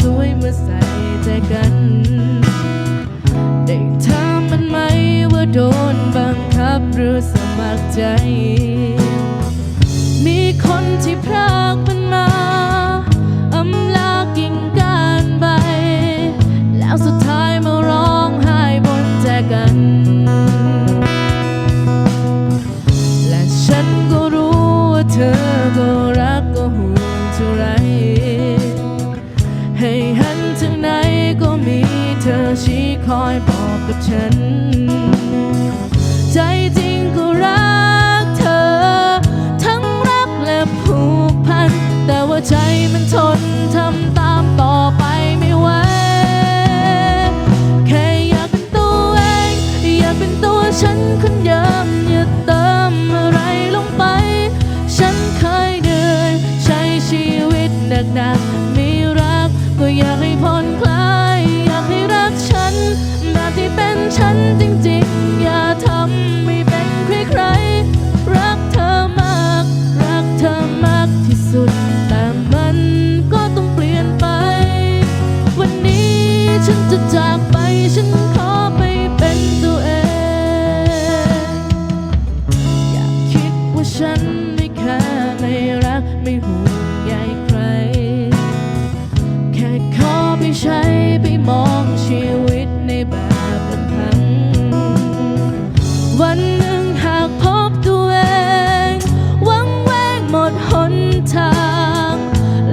สวยเมื่อใส่ใจกัน ได้ถามมันไหมว่าโดนบังคับหรือสมัครใจ มีคนที่พรากมันมาอำลากิ่งกานใบ แล้วสุดท้ายมาร้องไห้บนแจกัน และฉันก็รู้ว่าเธอก็รักก็ห่วงเท่าไร ให้หันทางไหนก็มีเธอชี้คอยบอกกับฉัน ใจจริงก็รักเธอ ทั้งรักและผูกพัน แต่ว่าใจมันทนทำตามต่อไปไม่ไหวแค่อยากเป็นตัวเอง อยากเป็นตัวฉันคนเดิมอย่าเติมอะไรลงไป ฉันเคยเหนื่อยใช้ชีวิตหนักๆ ฉันจะจากไปฉันขอไปเป็นตัวเอง อยากคิดว่าฉันไม่แค่ไม่รักไม่ห่วงใยใคร แค่ขอไปใช้ไปมองชีวิตในแบบลำพัง วันหนึ่งหากพบตัวเองวังแวงหมดหนทาง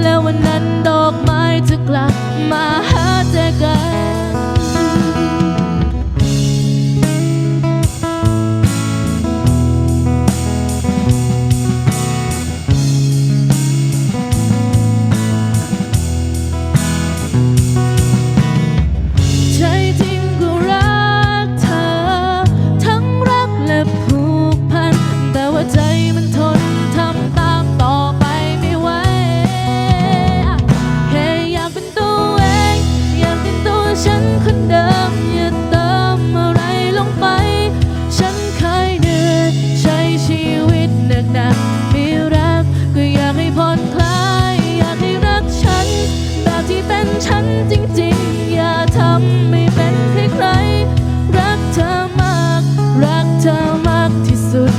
แล้ววันนั้นดอกไม้จะกลับมาหา กนัมีรักก็อยากให้ผ่อนคลายอยากให้รักฉัน แบบที่เป็นฉันจริงๆ อย่าทำไม่เป็นใครๆรักเธอมาก รักเธอมากที่สุด